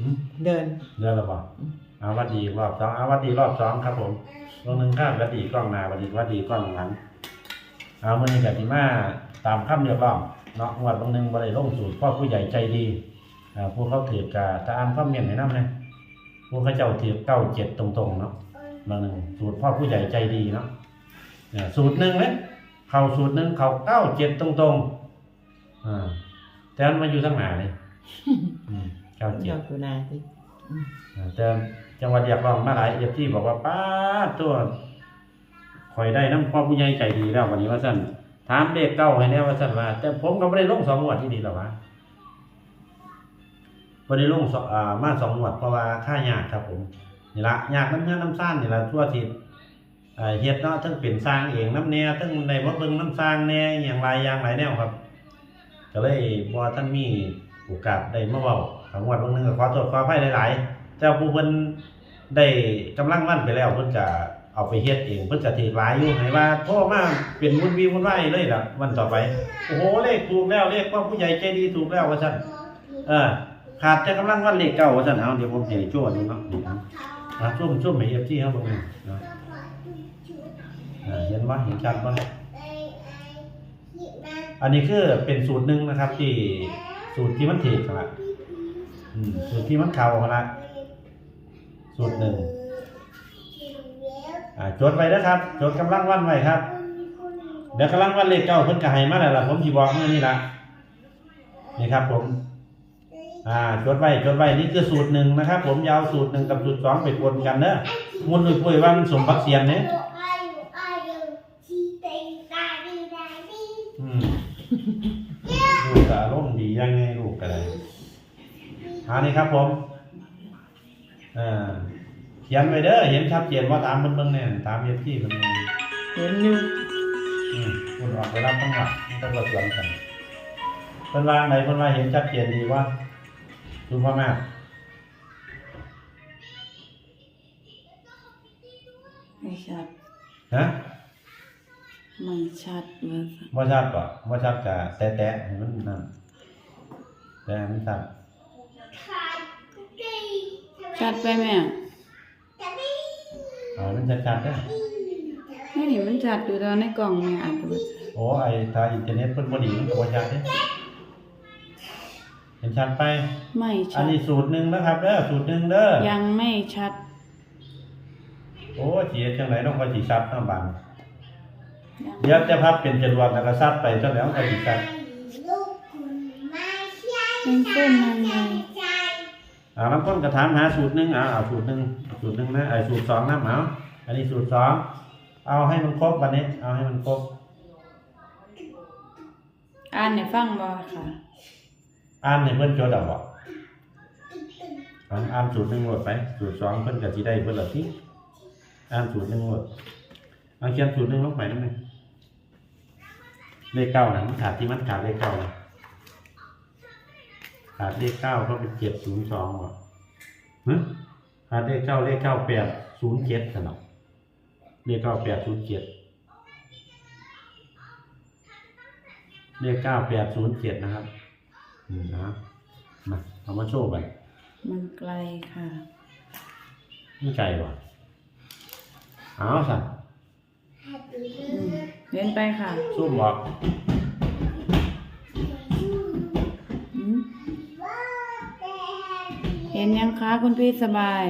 หืมเดินเดือนละบ่เอาวัดดีรอบสองเอาวัดดีรอบสองครับ ผมลงหนึ่งข้ามวัดดีกล้องหน้าวัดดีวัดดีกล้องหลังเอามื่อนี้กับที่มาตามคำเรียกร้องเนาะงวดลงหนึ่งบริลงสูตรพ่อผู้ใหญ่ใจดีอ่าผู้เขาถือกาถ้าอ่านข้อมเมียนให้น้ำเลยผู้เขาเจ้าถือเก้าเจ็ดตรงๆเนาะบางหนึ่งสูตรพ่อผู้ใหญ่ใจดีเนาะเนี่ยสูตรหนึ่งเลยเขาสูตรหนึ่งเขาเก้าเจ็ดตรงๆอ่าแต่มันมาอยู่ทั้งหนาเลยอืม เก้าเจ็ยดอดกุนาสิอ่าแต่จังหวัดอยากลองมาหลายเอฟที่บอกว่าป้าดตัวคอยได้น้ำพ่อผู้ใหญ่ใจดีแล้ววันนี้ว่าสั่นถามเด็กเก้าให้แน่ว่าสั่นว่าแต่ผมก็ไม่ได้ลงสองงวดที่นี่หรอกวะไม่ได้ลงสองอ่ามาสองงวดเพราะว่าค่ายากครับผมนี่ละยากน้ำเนื้อน้ำซ่านนี่ละทั่วทิศอ่าเฮ็ดเนาะทั้งเป็นสร้างเองน้ำแน่ทั้งในวัดเบิ่งน้ำสร้างแน่อย่างไรอย่างไรแนวครับ ก็เลยพอท่านมีโอกาสได้มาเว้า ทางวัดบางนึงก็ขอโทษขออภัยหลายๆแต่ผู้เพิ่นได้กำลังวันไปแล้วเพิ่นก็เอาไปเฮ็ดเองเพิ่นก็ถือหลายอยู่ให้ว่าโทรมาเป็นวุ่นวีวุ่นวายเลยล่ะวันต่อไป โอ้โหเลขถูกแล้วเลขว่าผู้ใหญ่ใจดีถูกแล้วว่าซั่นเออขาดแต่กำลังวันเลขเก่าว่าซั่นเอาเดี๋ยวผมสิให้โจ้ดูเนาะนี่ครับอะช่วมช่วมให้ FT เฮาเบิ่งหน่อยเนาะอ่าเห็นบ่าเห็นชัดบ่อันนี้คือเป็นสูตรหนึ่งนะครับที่สูตรที่มันถีกละ อืมสูตรที่มันเข่าละสูตรหนึ่งอ่าจดไว้นะครับ จดกำลังวันไว้ครับ เดี๋ยวกำลังวันเลขเก้าเพิ่นก็ให้มาแล้วล่ะผมสิบอกมื้อนี้ละนี่ครับ ผม อ่าจดไว้จดไว้นี่คือสูตรหนึ่งนะครับ ผมอยาวสูตรหนึ่งกับสูตรสองไปกวนกันเนอะมุนอุ้ยปุ้ยว่ามันสมบักเสียนเนี่ยอืมลูกก็อารมณ์ดียังไงลูกก็ได้ อันนี้ครับผมอ่าเขียนไว้เด้อเห็นชัดเจนว่าตามเบิ่งๆเนี่ยตามเอฟที่มันมีเห็นอยู่อืมคุณออกไปรับทั้งหมดมันก็สวนกันเพิ่นว่าไหนเพิ่นว่าเห็นชัดเจนดีว่าดูพ่อแม่ไม่ชัดฮะไม่ชัดเว่าบ่ชัดป่ะบ่ชัดกะแตะๆให้มันนั่นแต่ให้มันชัด ชัดไปไหมอะอ่ามันชัดๆเด้อไม่นี่มันชัดอยู่ตอนในกล่องเนี่ยอาจจะบ่ชัดโอ้ไอ้ถ้าอินเทอร์เน็ตเพิ่นบ่ดีมันก็บ่ชัดเด้เห็นชัดไป ไม่อัชันดนี้สูตรหนึ่งนะครับเด้อสูตรหนึ่งเด้อยังไม่ชัดโอ้จีเฮ็ดจังไหนต้องคอยสีซัดเนาะบังยังเดี๋ยวจะพับเป็นจรวดแล้วก็ซัดไปจนแล้วก็สีซัดยังเส้นยังไง อ่าบางคนก็ถามหาสูตรหนึ่งอ่าเอาสูตรหนึ่งสูตรหนึ่งนะไอ้สูตรสองนะเอาอันนี้สูตรสองเอาให้มันครบวันนี้ เอาให้มันครบ อ่านในฟังบ่ค่ะ อ่านให้เพิ่นจดเอาบ่อ่านอ่านสูตรหนึ่งหมดไป สูตรสองเพิ่นก็สิได้เพิ่นละทีอ่านสูตรหนึ่งหมดเอาเขียนสูตรหนึ่งลงไปนั่นเองเลขเก้านะมันขาดที่มันขาดเลขเก้านะ ขาดเลขเก้าก็เป็นเจ็ดศูนย์สองว่ะฮะขาดเลขเก้าเลขเก้าแปดศูนย์เจ็ดสนอเลขเก้าแปดศูนย์เจ็ดเลขเก้าแปดศูนย์เจ็ดนะครับอืมนะมาเอามาโชว์ไปมันไกลค่ะนี่ไกลว่ะเอาสั่นอืมเล่นไปค่ะสู้บอก ห็นยังคะคุณพี่สบาย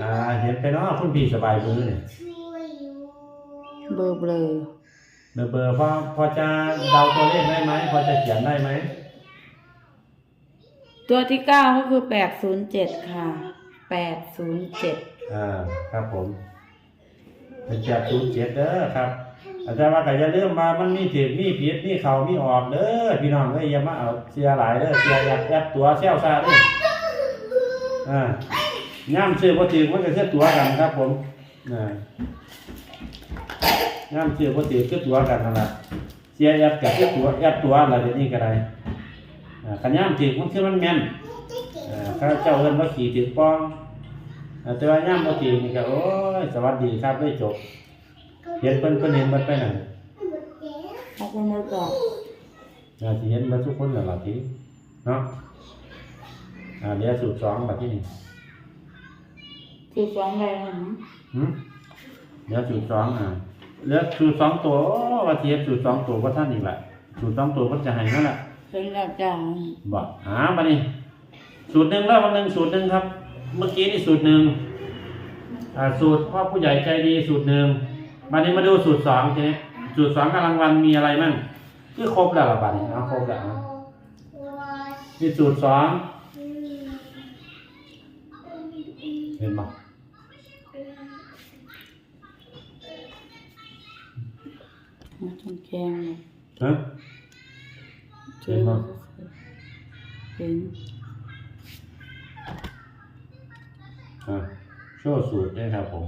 อ่าเห็นไปเนาะคุณพี่สบายมือเนี่ยเบลอเบลอเบอร์เบอร์พอพอจะเดาตัวเลขได้ไหมพอจะเขียนได้ไหมตัวที่เก้าก็คือแปดศูนย์เจ็ดค่ะแปดศูนย์เจ็ดอ่าครับผมเป็นแปดศูนย์เจ็ดเด้อครับ อาจารย์ว่าก็อย่าลืมมามันมีถือมีผิดมีเข่ามีออกเด้อพี่น้องเอ้ยอย่ามาเอาเสียหลายเด้อเสียแอบแอบตัวเซี่ยวซาเด้ออ่าย่ามซื้อบ่ถือมันก็คือตัวกันครับ ผมอ่าย่ามซื้อบ่ถือคือตัวกันนั่นล่ะเสียแอบกับคือตัวแอบตัวอะไรเดี๋ยวนี้ก็ได้อ่าคันย่ามถือมันคือมันแม่นอ่าข้าเจ้าเอิ้นว่าขี่ถือป้องแต่ว่าย่ามบ่ถือนี่ก็โอ้ยสวัสดีครับได้จบ เห็นเพิ่นเพิ่นเห็นเพิ่นไปนั่นขอบคุณมากก่อนอาสิเห็นมาทุกคนแหละล่ะทีเนาะอ่าเดี๋ยวสูตรสองแบบที่นี่สูตรสองอะไรนะหืมเดี๋ยวสูตรสองอ่าเหลือสูตรสองตัวโอ้ว่าเทียบสูตรสองตัวก็ท่านอีกแหละสูตรสองตัวก็จะให้นั่นแหละเป็นแล้วจ้าบอกอ่ามานี่สูตรหนึ่งแล้ววันหนึ่งสูตรหนึ่งครับ เมื่อกี้นี่สูตรหนึ่งอ่าสูตรพ่อผู้ใหญ่ใจดีสูตรหนึ่ง มานี้มาดูสูตรสองทีนี้สูตรสองกำลังวันมีอะไรมั่งคือครบแล้วล่ะบัดนี้เอาครบแล้วนะนี่สูตรสองเห็นปะมาจนแกงเลยฮะเห็นปะเห็นอ่าโชว์สูตรได้ครับผม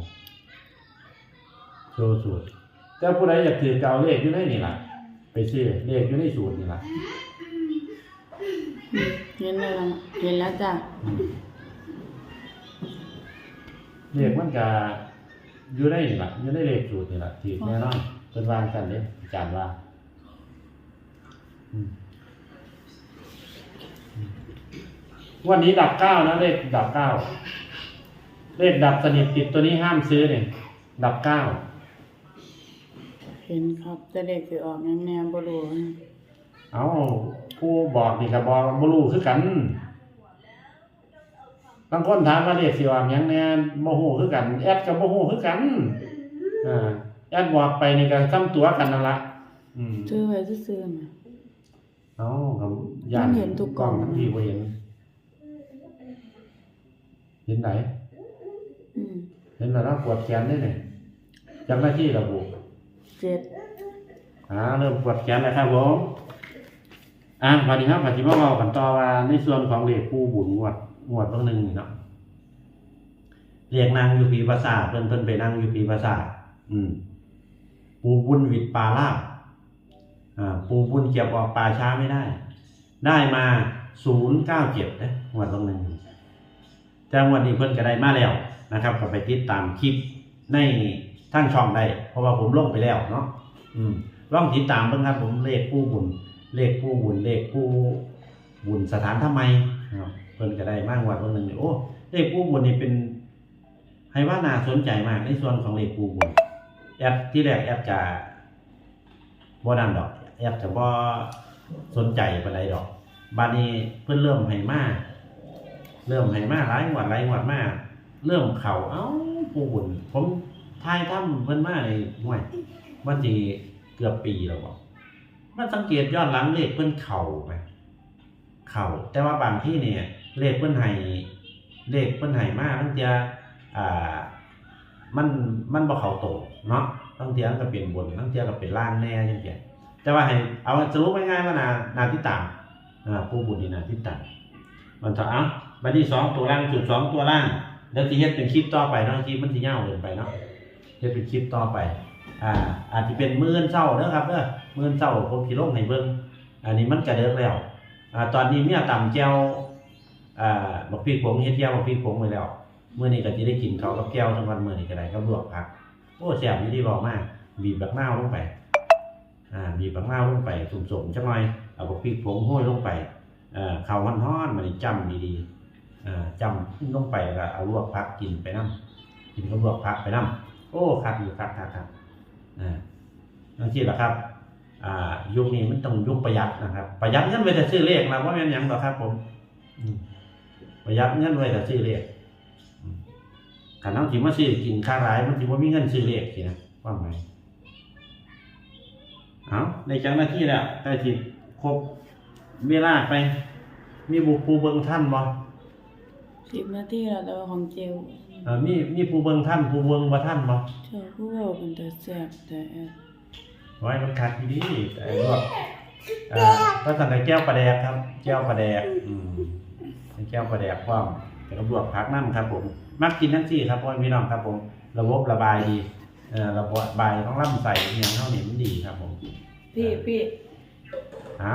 โชว์สูตร แต่ผู้ใดอยากถือเกาเลขอยู่ในนี่ล่ะ ไปซื้อเลขอยู่ในสูตรนี่ล่ะอืมเห็นแล้วนะเห็นแล้วจ้าเลขมันก็อยู่ในนี่ล่ะอยู่ในเลขสูตรนี่ล่ะถือแน่นอนเป็นวางกันเด้อาจารย์ว่าอืมอืมวันนี้ดับเก้านะเลขดับเก้าเลขดับสนิทติดตัวนี้ห้ามซื้อเนี่ยดับเก้า เห็นครับแต่เด็กสิออกแนวแนวบ่รู้นะเอาผู้บอกนี่ก็บอกบ่รู้คือกันบางคนถามว่าเลขสิว่าหยังแหน่บ่ฮู้คือกัน แอดก็บ่ฮู้คือกันอ่าแอดบอกไปนี่ก็ซ้ำตัวกันนั่นล่ะอืมซื้อไว้ซื่อๆนะเอาก็มันเห็นทุกกล่องทั้งที่บ่เห็นเห็นไหนอืมเห็นแล้วนะปวดแขนได้นี่จำหน้าที่ระบุ เจ็ดอ่าเริ่มปวดแขนแล้วครับผมอ่าพอดีครับพอดีมาเว้ากันต่อว่าในส่วนของเลขผู้บุญงวดงวดเบิ่งหนึงนี่เนาะเรียกนางอยู่ปีปราสาเพิ่นเพิ่นไปนั่งอยู่ปีปราสาอืม ปูบุญวิดปลาลาบอ่าปูบุญเก็บออกปลาช้าไม่ได้ ได้มาศูนย์เก้าเจ็ดนะงวดตรงหนึ่งแต่งวันนี้เพิ่นก็ได้มาแล้วนะครับ ก็ไปติดตามคลิปใน ทั้งช่องได้ เพราะว่าผมลงไปแล้วเนาะอืมลองติดตามเบิ่งครับผมเลขผู้บุญ เลขผู้บุญ เลขผู้บุญสถานทำไมครับเพิ่นก็ได้มากงวดตรงหนึ่งนี่โอ้เลขผู้บุญนี่เป็นให้ว่าน่าสนใจมากในส่วนของเลขผู้บุญแอปที่แรกแอปจะบ่นั่นดอก แอปจะบ่สนใจปานใดดอกบัดนี้เพิ่นเริ่มให้มาเริ่มให้มาหลายงวดหลายงวดมาเริ่มเข้าเอ้าผู้บุญผม ทายถ้ำเพิ่นมาในห่วยมันสิเกือบปีแล้วบ่มันสังเกตย้อนหลังเลขเพิ่นเข้าไปเข้าแต่ว่าบางที่เนี่ย เลขเพิ่นให้เลขเพิ่นให้มาตั้งแต่อ่ามันมันบ่เข้าโตเนาะทั้งเที่ก็เป็นบนทั้งเที่ก็เป็นล่างแน่จังซี่แต่ว่าให้เอาสรุปง่ายๆว่านานาที่ตามอ่าผู้บุญนี่นาที่ตามมันเถอะเอ้าบัดนี้สองตัวล่างจุดสองตัวล่างแล้วสิเฮ็ดเป็นคลิปต่อไปเนาะคลิปมันสิยาวเกินไปเนาะ เฮ็ดเป็นคลิปต่อไป อ่า อาจจะเป็นมื้อเช้าเด้อครับเด้อมื้อเช้าผมสิลงให้เบิ่งอันนี้มันก็เด้อแล้ว อ่า ตอนนี้เมียตำแจ่วอ่าบักพริกผงเฮ็ดแจ่วบักพริกผงไว้แล้วเมื่อนี้ก็จะได้กินเขากับแก้วทั้งวันเมื่อนี้ก็ได้ก็ลวกผักโอ้แซ่บอยู่ที่บอกมาก บีบบักนาลงไป อ่า บีบบักนาลงไปสุ่มๆจังหน่อยเอาบักพริกผงห้อยลงไปอ่อข้าวฮ้อนๆมันจ้ำดีๆอ่าจ้ำลงไปแล้วเอาลวกผักกินไปน้ำกินกับลวกผักไปน้ำ โอ้คักอยู่คักคักคักอ่านั่นที่แหละครับ อ่า ยุคนี้มันต้องยุคประหยัดนะครับ ประหยัดเงินไว้แต่ซื้อเลขนะว่าแม่นหยังหรอครับ ผมประหยัดเงินไว้แต่ซื้อเลขขันน้องจิมาซื้อกินค่าร้ายมันจิว่ามีเงินซื้อเลขสินะว่าไงเอาในจังหน้าที่แล้วแต่จิครบเวลาไป มีบุคครูเบิงท่านบ่สิบนาทีแล้วแต่ว่าของเจล เออมีมีผู้เบิงท่านผู้เบิงบ่ท่านบ่เจ้าผู้เว้าเป็นแต่แซ่บแต่แอดไว้มันขาดดีๆแต่ลวกเอ่อก็สั่งแต่แก้วปลาแดกครับ แก้วปลาแดกอืมเป็นแก้วปลาแดกพร้อมแต่ก็ลวกผักนั่นครับ ผม มักกินทั้งสี่ครับพ่อพี่น้องครับผม ระบบระบายดีเอ่อระบบายของลำไส้อหย่างเท่านี้มันดีครับผมพี่พี่ เอา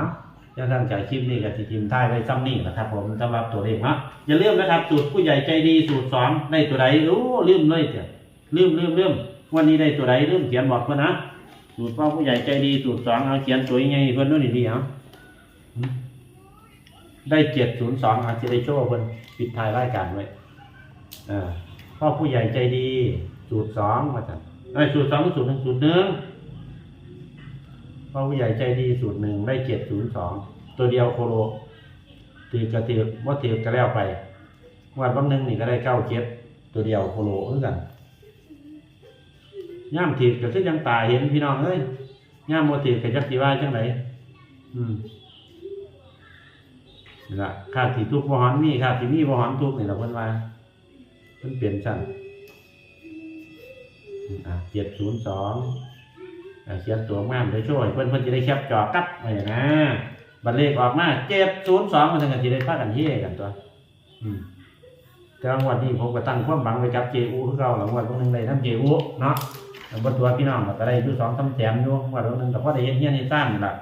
จะตั้งใจคลิปนี้กับทีทีมท้ายไว้ซ้ำนี่นะครับ ผมสำหรับตัวเลขเนาะอย่าลืมนะครับ สูตรผู้ใหญ่ใจดีสูตรสองได้ตัวใดรู้ลืมเลยเถอะลืมลืมลืมวันนี้ได้ตัวใดลืมเขียนบอกเพื่อนนะสูตรพ่อผู้ใหญ่ใจดีสูตรสองเอาเขียนตัวยังไงเพื่อนนู่นดีเอาหืมได้เจ็ดศูนย์สองอาจจะได้โชว์เพิ่นปิดท้ายรายการไว้อ่าพ่อผู้ใหญ่ใจดี สูตรสองมาจากไอ้สูตรสองสูตรหนึ่งสูตรหนึ่ง พ่อผู้ใหญ่ใจดีสูตรหนึ่งได้เจ็ดศูนย์สองตัวเดียวโคโลถือกระถือว่าถือกระแล้วไปวันบางหนึ่งนี่ก็ได้เก้าเจ็ดตัวเดียวโคโลเหมือนกันย่ามถือก็คือยังตาเห็นพี่น้องเอ้ยย่ามโมถือกับจักสีว่าจังไหนอืมนี่ละค่าที่ทุกข์บ่หอนมีค่าที่มีบ่หอนทุกข์นี่ละเพิ่นว่าเพิ่นเปลี่ยนซั่นอะ702อะ เขียนตัวงามได้ช่วยเพิ่อนเพิ่นจะได้แคปจอกัดไว้นะบัดเลขออกมา702มันถึงจะได้พากันเฮกันตัวแต่ว่างวดนี้ผมก็ตั้งความหวังไว้กับ JU คือเก่าหลังวันพวกนึงได้ทำ JU เนาะแล้วบ่ตัวพี่น้องก็ได้อยู่2 3แสนอยู่งวดพวกนึงก็พอได้เฮ็ดเฮียนเฮ็ดซ่านนี่ล่ะ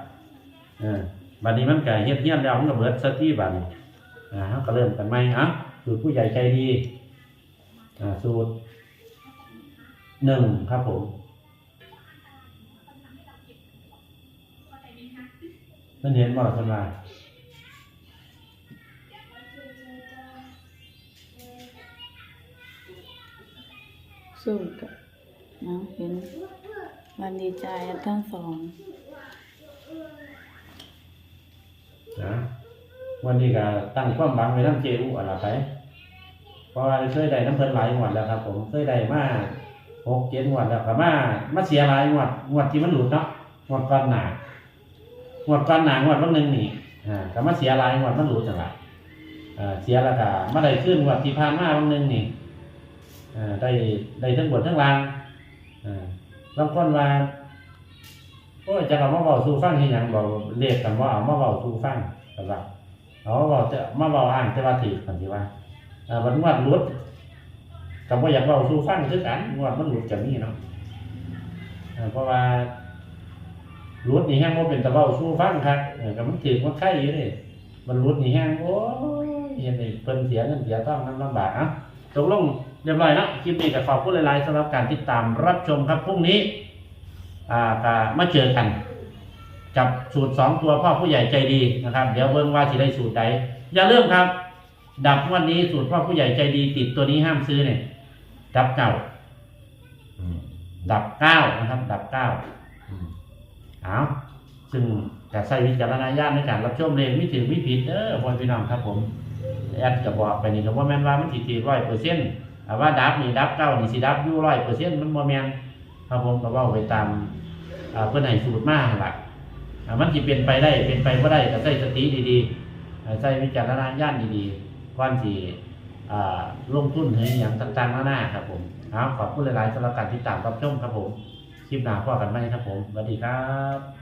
เออบัดนี้มันก็เฮ็ดเฮี้ยนแล้วมันก็เบิดสติบัดนี้อ่าเฮาก็เริ่มกันใหม่อะสูตรผู้ใหญ่ใจดีอ่าสูตรหนึ่งครับผม เพิ่นเห็นบ่ล่ะเพิ่นว่าสู้กับน้องเห็นวันดีใจทั้งสองนะวันนี้ก็ตั้งความหวังไว้นำเจอุอะล่ะไปเพราะว่าเคยได้น้ำเพิ่นหลายงวดแล้วครับ ผมเคยได้มา6 7งวดแล้วก็มามาเสียหลายงวดงวดที่มันหลุดเนาะงวดก่อนหน้าง วดก่อนหน้างวดวันหนึงนี่อ่าก็มาเสียหลายงวดมันหลุดจังล่ะอ่าเสียแล้วก็มาได้ขึ้นงวัดที่ผ่านมาบางหนึงนี่อ่าได้ได้ทั้งบนทั้งล่างอ่าบางคนว่าโอ้ยจะเอามาเบาสู่ฟังที่ยังบอกเรียกกันว่าเอามาเบาสู่ฟังสำหรับเอามาเบาจะมาเบาอ่านแต่ว่าถีกันที่ว่าอ่าวันงวดหลุดกับว่าอยากเบาสู่ฟังคือกันงวดมันหลุดจากนี้เนาะอ่าเพราะว่า หลุดนี่แห้งว่าเป็นตะเบาสู่ฟังครับกับมันถือมันไข่อยู่นี่มันรุดนี่แห้งโอ้ยเห็นไอ้เพิ่นเสียเงินเสียทองน้ำลำบากอะตกลงเรียบร้อยแล้วคลิปนี้ก็ขอบคุณหลายๆสำหรับการติดตามรับชมครับพรุ่งนี้อ่าก็มาเจอกัน กับสูตรสองตัวพ่อผู้ใหญ่ใจดีนะครับ เดี๋ยวเบิ่งว่าสิได้สูตรใดอย่าลืมครับ ดับวันนี้สูตรพ่อผู้ใหญ่ใจดีติดตัวนี้ห้ามซื้อเนี่ยดับเก้าอืมดับเก้านะครับ ดับเก้า เอาซึ่งจะใช้วิจารณญาณในการรับชมเลงไม่ถือไม่ผิดเด้อพ่อพี่น้องครับผมแอดจะบอกไปนี่ก็ว่าแม่นว่ามันสิตีร้อยเปอร์เซ็นต์ว่าดับนี่ดับเก้านี่สิดับยู่ร้อยเปอร์เซ็นต์มันบ่แม่นครับผมก็ว้าไปตามอ่าเพิ่อนให้สูตรมาหั่นล่ะมันสิเป็นไปได้เป็นไปบ่ได้ก็ใช้สติดีๆอ่าใช้วิจารณญาณดีๆก่อนสิอ่าลงทุนให้หยังต่างๆนานาครับผมเอาขอบคุณหลายๆสำหรับการติดตามรับชมครับผม คลิปหน้าพ่อกันไหมครับผมสวัสดีครับ